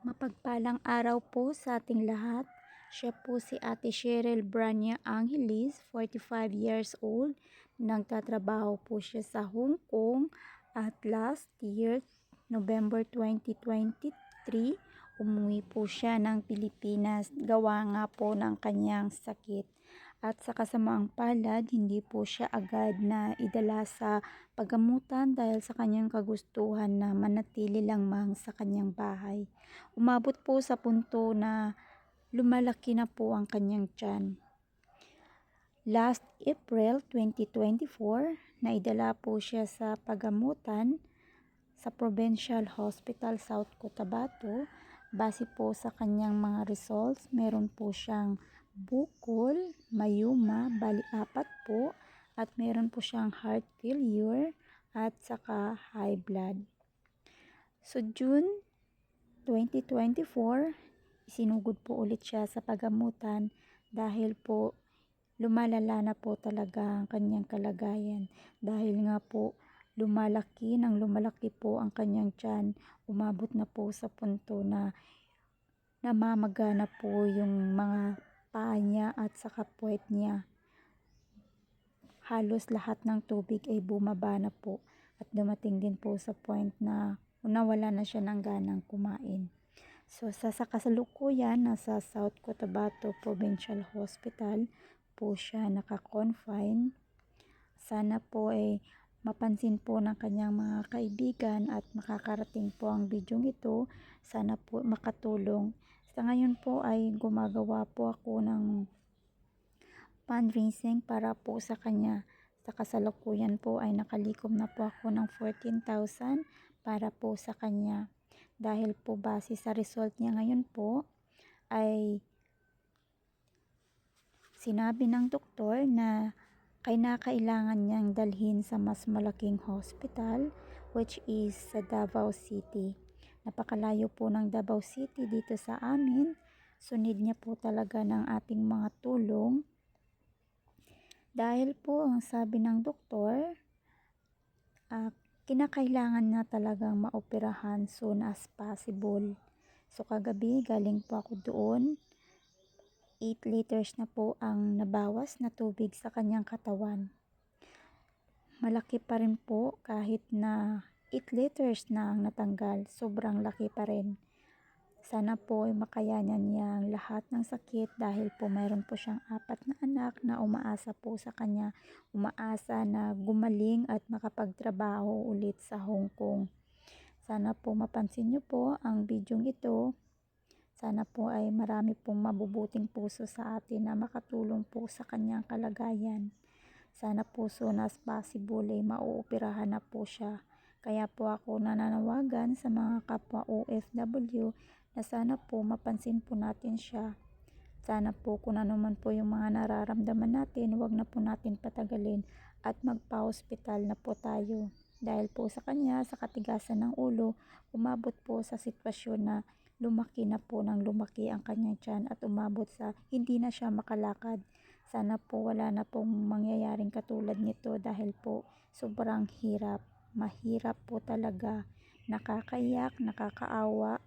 Mapagpalang araw po sa ating lahat. Siya po si Ate Cheryl Brania Angelis, 45 years old. Nagtatrabaho po siya sa Hong Kong at last year, November 2023, umuwi po siya ng Pilipinas gawa nga po ng kanyang sakit. At sa kasamaang palad, hindi po siya agad na idala sa pagamutan dahil sa kanyang kagustuhan na manatili lang mang sa kanyang bahay. Umabot po sa punto na lumalaki na po ang kanyang tiyan. Last April 2024, naidala po siya sa pagamutan sa Provincial Hospital South Cotabato. Base po sa kanyang mga results, meron po siyang bukol, mayuma, bali po, at meron po siyang heart failure at saka high blood. So June 2024, isinugod po ulit siya sa pagamutan dahil po lumalala na po talaga ang kanyang kalagayan. Dahil nga po lumalaki nang lumalaki po ang kanyang tiyan, umabot na po sa punto na namamaga na po yung mga paa niya at saka puwet niya. Halos lahat ng tubig ay bumaba na po at dumating din po sa point na nawala na siya ng ganang kumain. So sa, sa kasalukuyan, nasa South Cotabato Provincial Hospital po siya naka-confine. Sana po ay mapansin po ng kanyang mga kaibigan at makakarating po ang bidyong ito. Sana po makatulong sa ngayon po ay gumagawa po ako ng fundraising para po sa kanya. Sa kasalukuyan po ay nakalikom na po ako ng 14,000 para po sa kanya. Dahil po base sa result niya ngayon po ay sinabi ng doktor na kailangan niyang dalhin sa mas malaking hospital which is sa Davao City. Napakalayo po ng Davao City dito sa amin. Sunid niya po talaga ng ating mga tulong. Dahil po ang sabi ng doktor, uh, kinakailangan na talagang maoperahan soon as possible. So kagabi galing po ako doon. 8 liters na po ang nabawas na tubig sa kanyang katawan. Malaki pa rin po kahit na 8 liters na ang natanggal. Sobrang laki pa rin. Sana po ay makayanan niya ang lahat ng sakit dahil po mayroon po siyang apat na anak na umaasa po sa kanya. Umaasa na gumaling at makapagtrabaho ulit sa Hong Kong. Sana po mapansin niyo po ang bidyong ito. Sana po ay marami pong mabubuting puso sa atin na makatulong po sa kanyang kalagayan. Sana po soon as possible ay mauupirahan na po siya kaya po ako nananawagan sa mga kapwa OFW na sana po mapansin po natin siya. Sana po kung ano man po yung mga nararamdaman natin, wag na po natin patagalin at magpa-hospital na po tayo. Dahil po sa kanya, sa katigasan ng ulo, umabot po sa sitwasyon na lumaki na po ng lumaki ang kanyang tiyan at umabot sa hindi na siya makalakad. Sana po wala na pong mangyayaring katulad nito dahil po sobrang hirap mahirap po talaga, nakakaiyak, nakakaawa